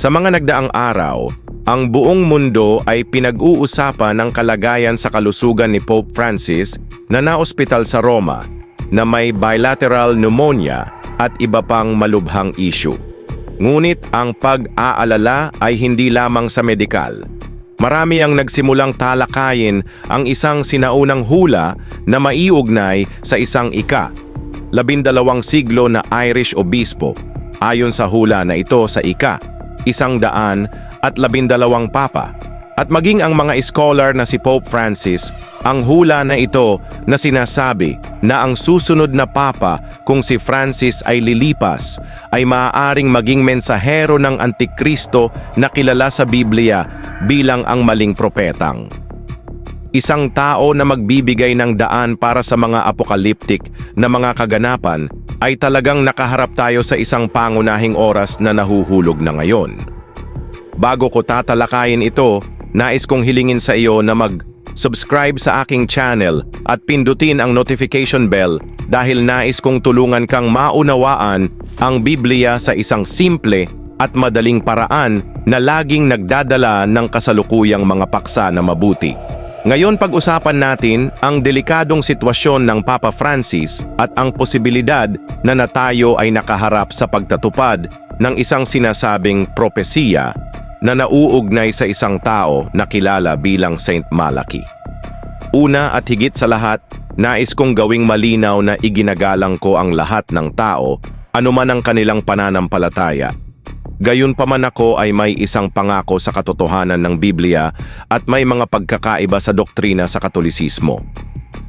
Sa mga nagdaang araw, ang buong mundo ay pinag-uusapan ng kalagayan sa kalusugan ni Pope Francis na naospital sa Roma na may bilateral pneumonia at iba pang malubhang issue. Ngunit ang pag-aalala ay hindi lamang sa medikal. Marami ang nagsimulang talakayin ang isang sinaunang hula na maiugnay sa isang ika, labindalawang siglo na Irish obispo. Ayon sa hula na ito sa ika, isang daan at labindalawang papa. At maging ang mga scholar na si Pope Francis, ang hula na ito na sinasabi na ang susunod na papa kung si Francis ay lilipas ay maaaring maging mensahero ng Antikristo na kilala sa Biblia bilang ang maling propetang. Isang tao na magbibigay ng daan para sa mga apokaliptik na mga kaganapan ay talagang nakaharap tayo sa isang pangunahing oras na nahuhulog na ngayon. Bago ko tatalakayin ito, nais kong hilingin sa iyo na mag-subscribe sa aking channel at pindutin ang notification bell dahil nais kong tulungan kang maunawaan ang Biblia sa isang simple at madaling paraan na laging nagdadala ng kasalukuyang mga paksa na mabuti. Ngayon pag-usapan natin ang delikadong sitwasyon ng Papa Francis at ang posibilidad na natayo ay nakaharap sa pagtatupad ng isang sinasabing propesiya na nauugnay sa isang tao na kilala bilang Saint Malaki. Una at higit sa lahat, nais kong gawing malinaw na iginagalang ko ang lahat ng tao, anuman ang kanilang pananampalataya. Gayunpaman ako ay may isang pangako sa katotohanan ng Biblia at may mga pagkakaiba sa doktrina sa Katolisismo.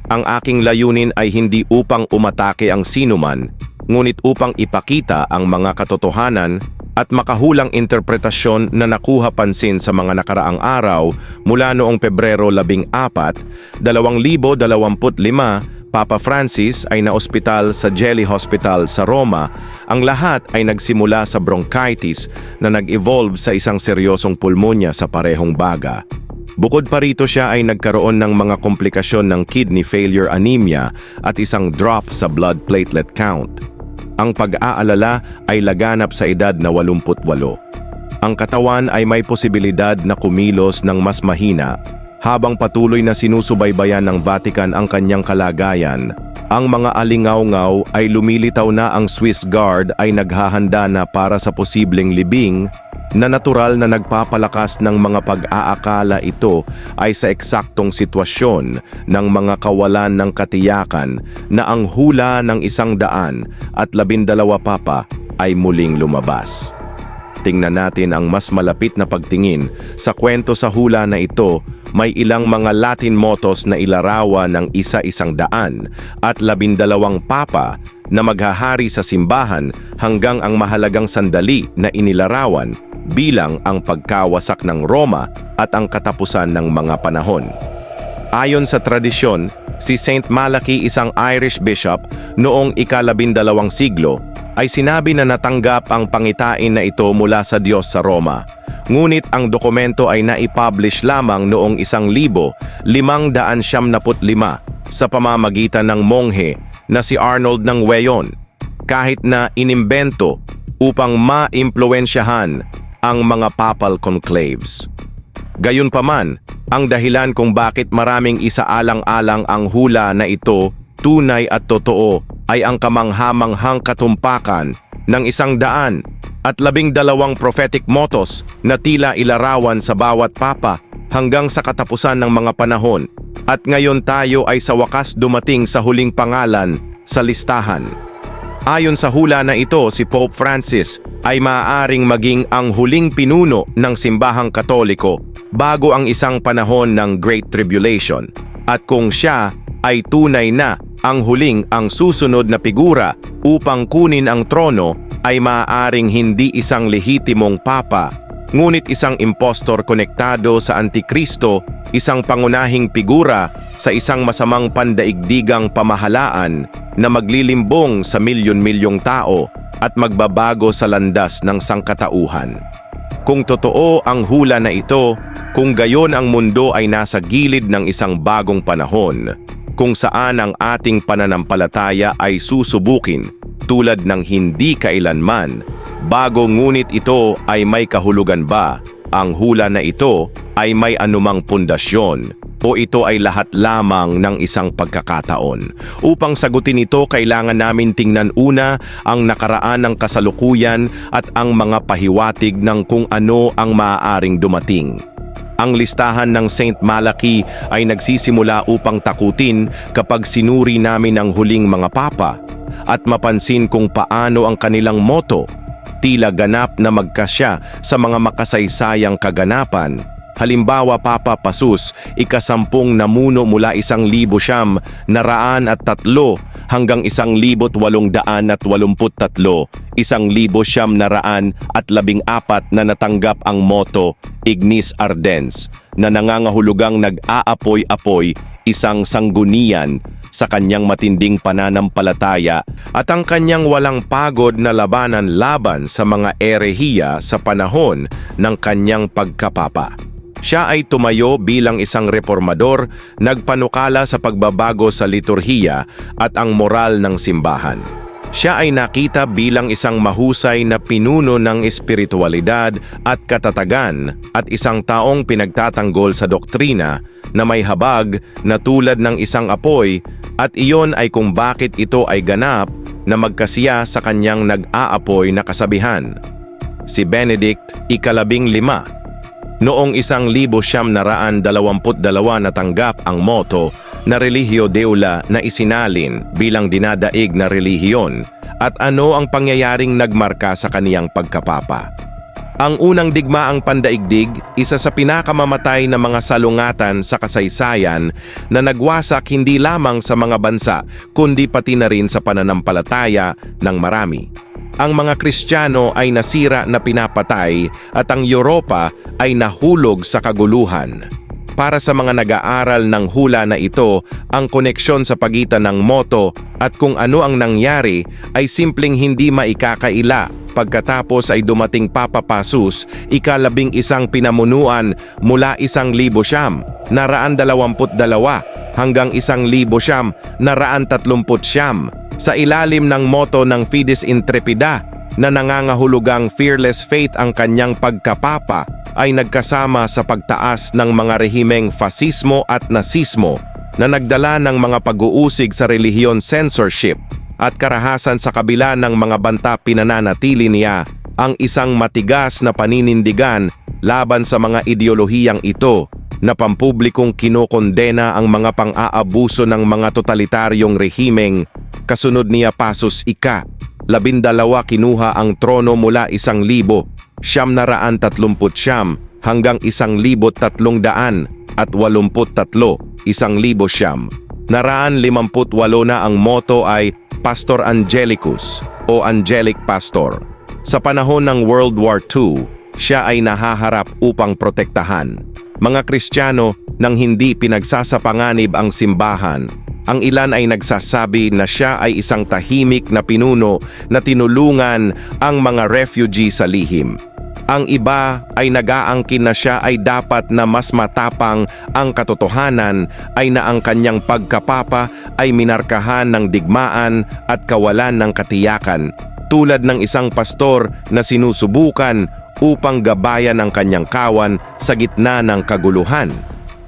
Ang aking layunin ay hindi upang umatake ang sinuman, ngunit upang ipakita ang mga katotohanan at makahulang interpretasyon na nakuha pansin sa mga nakaraang araw mula noong Pebrero 14, 2025, Papa Francis ay naospital sa Jelly Hospital sa Roma. Ang lahat ay nagsimula sa bronchitis na nag-evolve sa isang seryosong pulmonya sa parehong baga. Bukod pa rito siya ay nagkaroon ng mga komplikasyon ng kidney failure anemia at isang drop sa blood platelet count. Ang pag-aalala ay laganap sa edad na 88. Ang katawan ay may posibilidad na kumilos ng mas mahina habang patuloy na sinusubaybayan ng Vatican ang kanyang kalagayan. Ang mga alingaw-ngaw ay lumilitaw na ang Swiss Guard ay naghahanda na para sa posibleng libing na natural na nagpapalakas ng mga pag-aakala ito ay sa eksaktong sitwasyon ng mga kawalan ng katiyakan na ang hula ng isang daan at labindalawa papa ay muling lumabas. Tingnan natin ang mas malapit na pagtingin sa kwento sa hula na ito may ilang mga Latin motos na ilarawan ng isa-isang daan at labindalawang papa na maghahari sa simbahan hanggang ang mahalagang sandali na inilarawan bilang ang pagkawasak ng Roma at ang katapusan ng mga panahon. Ayon sa tradisyon, si Saint Malachy isang Irish bishop noong ikalabindalawang siglo ay sinabi na natanggap ang pangitain na ito mula sa Diyos sa Roma. Ngunit ang dokumento ay naipublish lamang noong isang libo, limang daan siyam naput lima sa pamamagitan ng monghe na si Arnold ng Weyon, kahit na inimbento upang ma-impluensyahan ang mga papal conclaves. Gayunpaman, ang dahilan kung bakit maraming isaalang-alang ang hula na ito tunay at totoo ay ang kamanghamanghang katumpakan ng isang daan at labing dalawang prophetic motos na tila ilarawan sa bawat papa hanggang sa katapusan ng mga panahon at ngayon tayo ay sa wakas dumating sa huling pangalan sa listahan. Ayon sa hula na ito, si Pope Francis ay maaaring maging ang huling pinuno ng simbahang katoliko bago ang isang panahon ng Great Tribulation. At kung siya ay tunay na ang huling ang susunod na figura upang kunin ang trono ay maaaring hindi isang lehitimong papa, ngunit isang impostor konektado sa Antikristo, isang pangunahing figura sa isang masamang pandaigdigang pamahalaan na maglilimbong sa milyon-milyong tao at magbabago sa landas ng sangkatauhan. Kung totoo ang hula na ito, kung gayon ang mundo ay nasa gilid ng isang bagong panahon, kung saan ang ating pananampalataya ay susubukin tulad ng hindi kailanman, bago ngunit ito ay may kahulugan ba, ang hula na ito ay may anumang pundasyon o ito ay lahat lamang ng isang pagkakataon. Upang sagutin ito, kailangan namin tingnan una ang nakaraan ng kasalukuyan at ang mga pahiwatig ng kung ano ang maaaring dumating. Ang listahan ng Saint Malaki ay nagsisimula upang takutin kapag sinuri namin ang huling mga papa at mapansin kung paano ang kanilang moto tila ganap na magkasya sa mga makasaysayang kaganapan. Halimbawa Papa Pasus, ikasampung namuno mula isang libo siyam, naraan at tatlo hanggang isang libot walong daan at walumput tatlo, isang libo siyam naraan at labing apat na natanggap ang moto Ignis Ardens na nangangahulugang nag-aapoy-apoy isang sanggunian sa kanyang matinding pananampalataya at ang kanyang walang pagod na labanan laban sa mga erehiya sa panahon ng kanyang pagkapapa. Siya ay tumayo bilang isang reformador, nagpanukala sa pagbabago sa liturhiya at ang moral ng simbahan. Siya ay nakita bilang isang mahusay na pinuno ng espiritualidad at katatagan at isang taong pinagtatanggol sa doktrina na may habag na tulad ng isang apoy at iyon ay kung bakit ito ay ganap na magkasiya sa kanyang nag-aapoy na kasabihan. Si Benedict, ikalabing lima. Noong isang libo siyam naraan dalawamput dalawa natanggap ang moto na relihiyo deula na isinalin bilang dinadaig na relihiyon at ano ang pangyayaring nagmarka sa kaniyang pagkapapa. Ang unang digmaang pandaigdig, isa sa pinakamamatay na mga salungatan sa kasaysayan na nagwasak hindi lamang sa mga bansa kundi pati na rin sa pananampalataya ng marami. Ang mga Kristiyano ay nasira na pinapatay at ang Europa ay nahulog sa kaguluhan. Para sa mga nag-aaral ng hula na ito, ang koneksyon sa pagitan ng moto at kung ano ang nangyari ay simpleng hindi maikakaila pagkatapos ay dumating Papa Pasus, ikalabing isang pinamunuan mula isang libo siyam, naraan dalawamput dalawa, hanggang isang libo siyam, naraan tatlumput siyam, sa ilalim ng moto ng Fides Intrepida na nangangahulugang fearless faith ang kanyang pagkapapa ay nagkasama sa pagtaas ng mga rehimeng fasismo at nasismo na nagdala ng mga pag-uusig sa relihiyon censorship at karahasan sa kabila ng mga banta pinananatili niya ang isang matigas na paninindigan laban sa mga ideolohiyang ito na pampublikong kinokondena ang mga pang-aabuso ng mga totalitaryong rehimeng kasunod niya Pasos Ika labindalawa kinuha ang trono mula isang libo, siyam na raan tatlumput siyam hanggang isang libo tatlong daan at walumput tatlo, isang libo siyam. Naraan limamput walo na ang moto ay Pastor Angelicus o Angelic Pastor. Sa panahon ng World War II, siya ay nahaharap upang protektahan. Mga Kristiyano nang hindi pinagsasapanganib ang simbahan ang ilan ay nagsasabi na siya ay isang tahimik na pinuno na tinulungan ang mga refugee sa lihim. Ang iba ay nag-aangkin na siya ay dapat na mas matapang ang katotohanan ay na ang kanyang pagkapapa ay minarkahan ng digmaan at kawalan ng katiyakan tulad ng isang pastor na sinusubukan upang gabayan ang kanyang kawan sa gitna ng kaguluhan.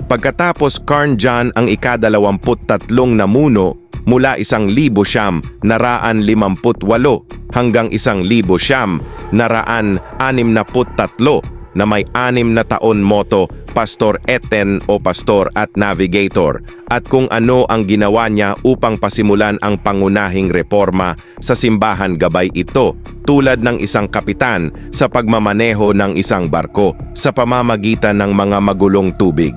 Pagkatapos Karn John ang ikadalawamput tatlong namuno mula isang libo siyam naraan limamput walo hanggang isang libo siyam naraan anim na tatlo na may anim na taon moto Pastor Eten o Pastor at Navigator at kung ano ang ginawa niya upang pasimulan ang pangunahing reforma sa simbahan gabay ito tulad ng isang kapitan sa pagmamaneho ng isang barko sa pamamagitan ng mga magulong tubig.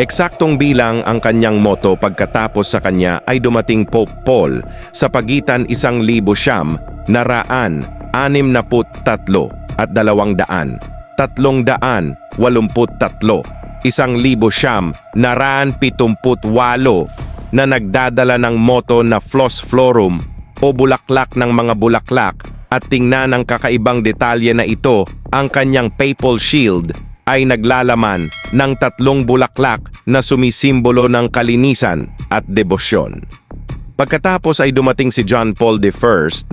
Eksaktong bilang ang kanyang moto pagkatapos sa kanya ay dumating Pope Paul sa pagitan isang libo siyam, naraan, anim na put tatlo at dalawang daan, tatlong daan, walumput tatlo, isang libo siyam, naraan pitumput walo na nagdadala ng moto na Flos Florum o bulaklak ng mga bulaklak at tingnan ang kakaibang detalye na ito ang kanyang papal shield ay naglalaman ng tatlong bulaklak na sumisimbolo ng kalinisan at debosyon. Pagkatapos ay dumating si John Paul I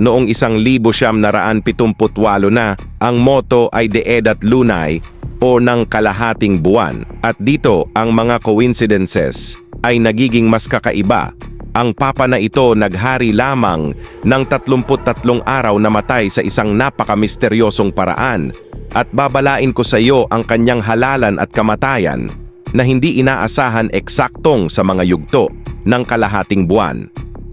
noong isang libo siyam naraan pitumputwalo na ang moto ay De Edat Lunay o ng kalahating buwan at dito ang mga coincidences ay nagiging mas kakaiba. Ang papa na ito naghari lamang ng 33 araw na matay sa isang napakamisteryosong paraan at babalain ko sa iyo ang kanyang halalan at kamatayan na hindi inaasahan eksaktong sa mga yugto ng kalahating buwan.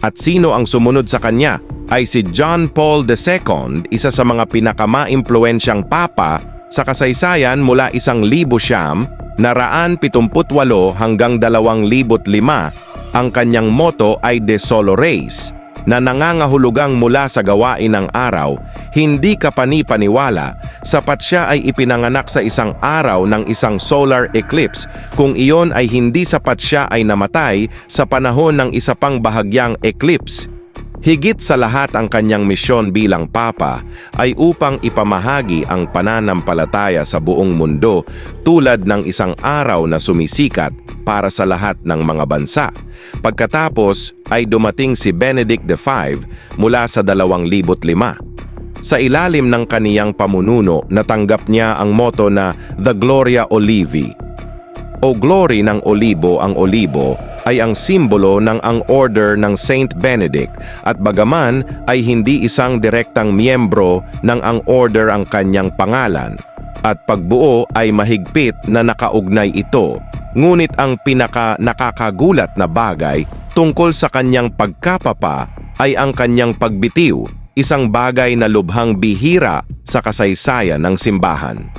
At sino ang sumunod sa kanya ay si John Paul II, isa sa mga pinakamaimpluensyang papa sa kasaysayan mula isang libo siyam na raan pitumputwalo hanggang dalawang libot lima. Ang kanyang moto ay De Solo Reis, na nangangahulugang mula sa gawain ng araw, hindi ka panipaniwala sapat siya ay ipinanganak sa isang araw ng isang solar eclipse kung iyon ay hindi sapat siya ay namatay sa panahon ng isa pang bahagyang eclipse. Higit sa lahat ang kanyang misyon bilang papa ay upang ipamahagi ang pananampalataya sa buong mundo tulad ng isang araw na sumisikat para sa lahat ng mga bansa. Pagkatapos ay dumating si Benedict V mula sa 2005. Sa ilalim ng kaniyang pamununo, natanggap niya ang moto na The Gloria Olivi o glory ng olibo ang olibo ay ang simbolo ng ang order ng Saint Benedict at bagaman ay hindi isang direktang miyembro ng ang order ang kanyang pangalan at pagbuo ay mahigpit na nakaugnay ito. Ngunit ang pinaka nakakagulat na bagay tungkol sa kanyang pagkapapa ay ang kanyang pagbitiw, isang bagay na lubhang bihira sa kasaysayan ng simbahan.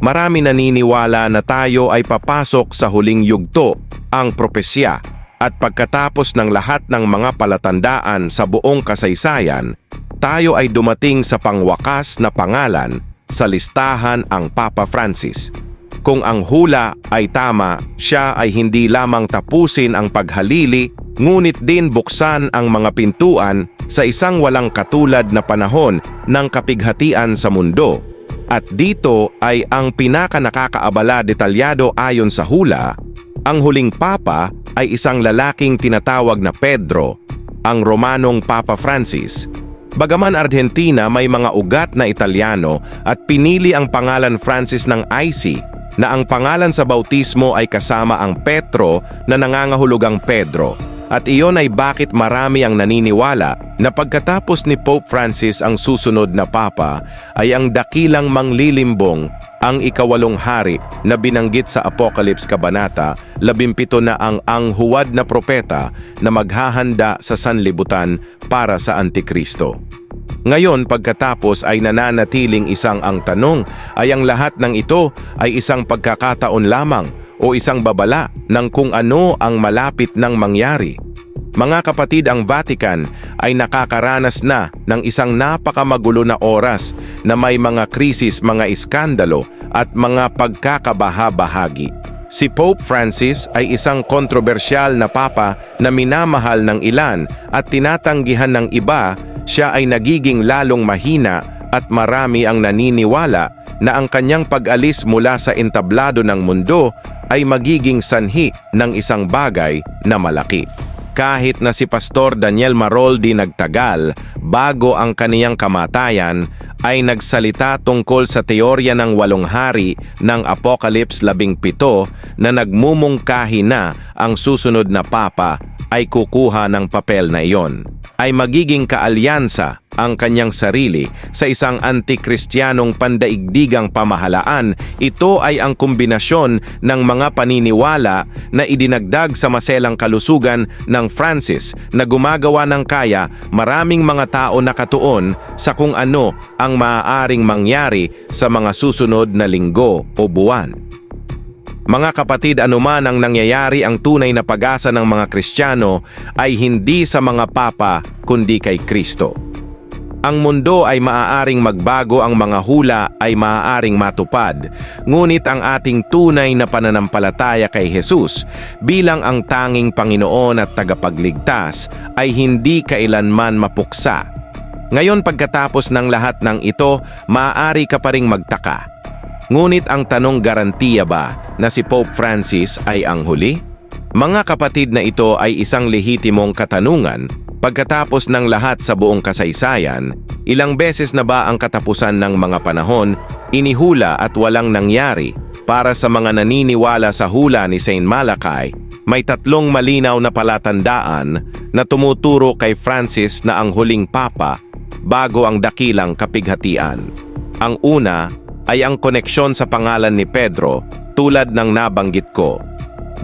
Marami naniniwala na tayo ay papasok sa huling yugto, ang propesya, at pagkatapos ng lahat ng mga palatandaan sa buong kasaysayan, tayo ay dumating sa pangwakas na pangalan sa listahan ang Papa Francis. Kung ang hula ay tama, siya ay hindi lamang tapusin ang paghalili, ngunit din buksan ang mga pintuan sa isang walang katulad na panahon ng kapighatian sa mundo at dito ay ang pinaka nakakaabala detalyado ayon sa hula, ang huling papa ay isang lalaking tinatawag na Pedro, ang Romanong Papa Francis. Bagaman Argentina may mga ugat na Italiano at pinili ang pangalan Francis ng IC na ang pangalan sa bautismo ay kasama ang Petro na nangangahulugang Pedro at iyon ay bakit marami ang naniniwala na pagkatapos ni Pope Francis ang susunod na papa ay ang dakilang manglilimbong ang ikawalong hari na binanggit sa Apocalypse Kabanata, labimpito na ang ang huwad na propeta na maghahanda sa sanlibutan para sa Antikristo. Ngayon pagkatapos ay nananatiling isang ang tanong ay ang lahat ng ito ay isang pagkakataon lamang o isang babala ng kung ano ang malapit nang mangyari. Mga kapatid, ang Vatican ay nakakaranas na ng isang napakamagulo na oras na may mga krisis, mga iskandalo at mga pagkakabaha-bahagi. Si Pope Francis ay isang kontrobersyal na papa na minamahal ng ilan at tinatanggihan ng iba, siya ay nagiging lalong mahina at marami ang naniniwala na ang kanyang pag-alis mula sa entablado ng mundo ay magiging sanhi ng isang bagay na malaki. Kahit na si Pastor Daniel Maroldi nagtagal bago ang kaniyang kamatayan, ay nagsalita tungkol sa teorya ng walong hari ng Apocalypse 17 na nagmumungkahi na ang susunod na papa ay kukuha ng papel na iyon. Ay magiging kaalyansa ang kanyang sarili sa isang antikristyanong pandaigdigang pamahalaan. Ito ay ang kombinasyon ng mga paniniwala na idinagdag sa maselang kalusugan ng Francis na gumagawa ng kaya maraming mga tao nakatuon sa kung ano ang maaaring mangyari sa mga susunod na linggo o buwan. Mga kapatid, anuman ang nangyayari ang tunay na pag-asa ng mga Kristiyano ay hindi sa mga papa kundi kay Kristo. Ang mundo ay maaaring magbago, ang mga hula ay maaaring matupad. Ngunit ang ating tunay na pananampalataya kay Jesus bilang ang tanging Panginoon at tagapagligtas ay hindi kailanman mapuksa. Ngayon pagkatapos ng lahat ng ito, maaari ka pa ring magtaka. Ngunit ang tanong garantiya ba na si Pope Francis ay ang huli? Mga kapatid na ito ay isang lehitimong katanungan pagkatapos ng lahat sa buong kasaysayan, ilang beses na ba ang katapusan ng mga panahon inihula at walang nangyari para sa mga naniniwala sa hula ni Saint Malachai may tatlong malinaw na palatandaan na tumuturo kay Francis na ang huling papa bago ang dakilang kapighatian. Ang una ay ang koneksyon sa pangalan ni Pedro tulad ng nabanggit ko.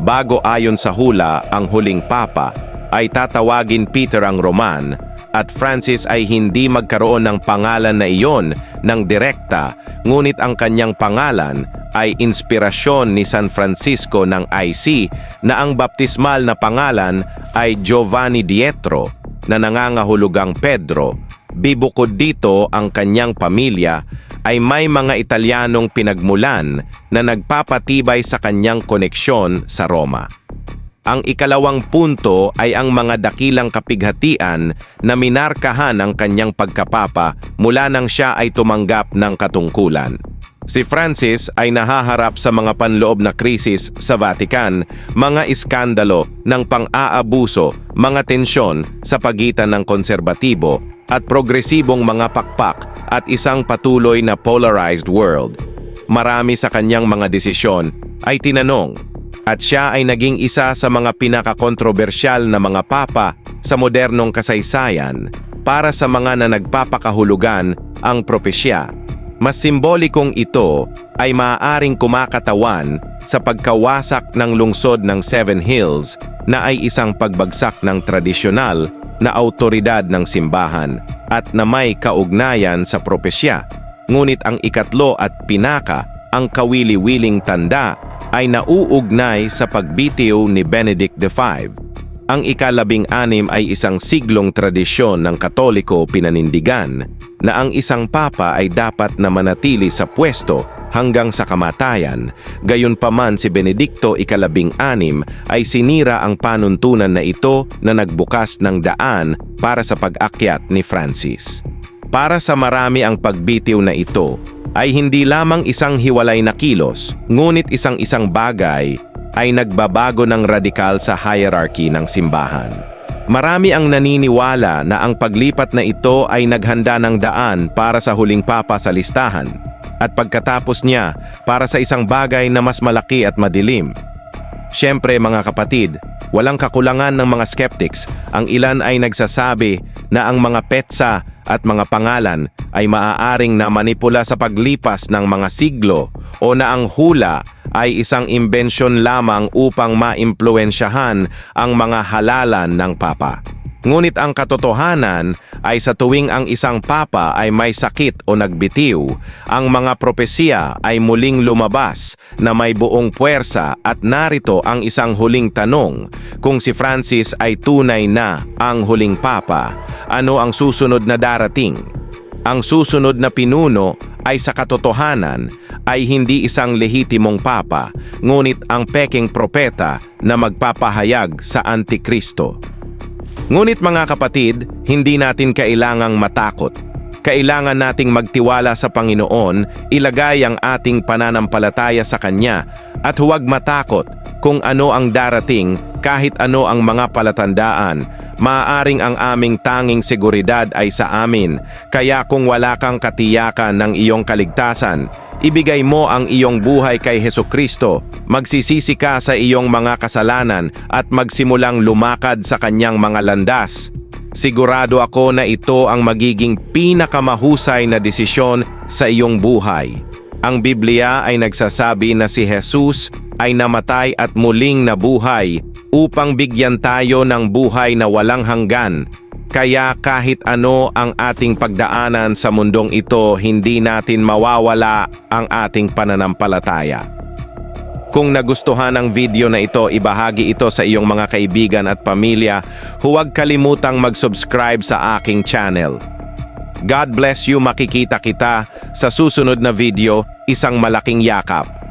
Bago ayon sa hula ang huling papa ay tatawagin Peter ang Roman at Francis ay hindi magkaroon ng pangalan na iyon ng direkta ngunit ang kanyang pangalan ay inspirasyon ni San Francisco ng IC na ang baptismal na pangalan ay Giovanni Dietro na nangangahulugang Pedro. Bibukod dito ang kanyang pamilya ay may mga Italianong pinagmulan na nagpapatibay sa kanyang koneksyon sa Roma. Ang ikalawang punto ay ang mga dakilang kapighatian na minarkahan ang kanyang pagkapapa mula nang siya ay tumanggap ng katungkulan. Si Francis ay nahaharap sa mga panloob na krisis sa Vatican, mga iskandalo ng pang-aabuso, mga tensyon sa pagitan ng konserbatibo at progresibong mga pakpak at isang patuloy na polarized world. Marami sa kanyang mga desisyon ay tinanong at siya ay naging isa sa mga pinakakontrobersyal na mga papa sa modernong kasaysayan para sa mga na nagpapakahulugan ang propesya. Mas simbolikong ito ay maaaring kumakatawan sa pagkawasak ng lungsod ng Seven Hills na ay isang pagbagsak ng tradisyonal na autoridad ng simbahan at na may kaugnayan sa propesya. Ngunit ang ikatlo at pinaka, ang kawili-wiling tanda ay nauugnay sa pagbitiw ni Benedict V. Ang ikalabing anim ay isang siglong tradisyon ng Katoliko pinanindigan na ang isang papa ay dapat na manatili sa pwesto hanggang sa kamatayan. Gayunpaman si Benedikto ikalabing anim ay sinira ang panuntunan na ito na nagbukas ng daan para sa pag-akyat ni Francis. Para sa marami ang pagbitiw na ito ay hindi lamang isang hiwalay na kilos, ngunit isang-isang bagay ay nagbabago ng radikal sa hierarchy ng simbahan. Marami ang naniniwala na ang paglipat na ito ay naghanda ng daan para sa huling papa sa listahan at pagkatapos niya para sa isang bagay na mas malaki at madilim. Siyempre mga kapatid, walang kakulangan ng mga skeptics. Ang ilan ay nagsasabi na ang mga petsa at mga pangalan ay maaaring na manipula sa paglipas ng mga siglo o na ang hula ay isang imbensyon lamang upang maimpluensyahan ang mga halalan ng papa. Ngunit ang katotohanan ay sa tuwing ang isang papa ay may sakit o nagbitiw, ang mga propesya ay muling lumabas na may buong puwersa at narito ang isang huling tanong, kung si Francis ay tunay na ang huling papa, ano ang susunod na darating? Ang susunod na pinuno ay sa katotohanan ay hindi isang lehitimong papa, ngunit ang peking propeta na magpapahayag sa Antikristo. Ngunit mga kapatid, hindi natin kailangang matakot. Kailangan nating magtiwala sa Panginoon, ilagay ang ating pananampalataya sa Kanya, at huwag matakot kung ano ang darating kahit ano ang mga palatandaan. Maaring ang aming tanging seguridad ay sa amin, kaya kung wala kang katiyakan ng iyong kaligtasan, Ibigay mo ang iyong buhay kay Heso Kristo, magsisisi ka sa iyong mga kasalanan at magsimulang lumakad sa kanyang mga landas. Sigurado ako na ito ang magiging pinakamahusay na desisyon sa iyong buhay. Ang Biblia ay nagsasabi na si Jesus ay namatay at muling nabuhay upang bigyan tayo ng buhay na walang hanggan kaya kahit ano ang ating pagdaanan sa mundong ito, hindi natin mawawala ang ating pananampalataya. Kung nagustuhan ang video na ito, ibahagi ito sa iyong mga kaibigan at pamilya. Huwag kalimutang mag-subscribe sa aking channel. God bless you, makikita kita sa susunod na video, isang malaking yakap.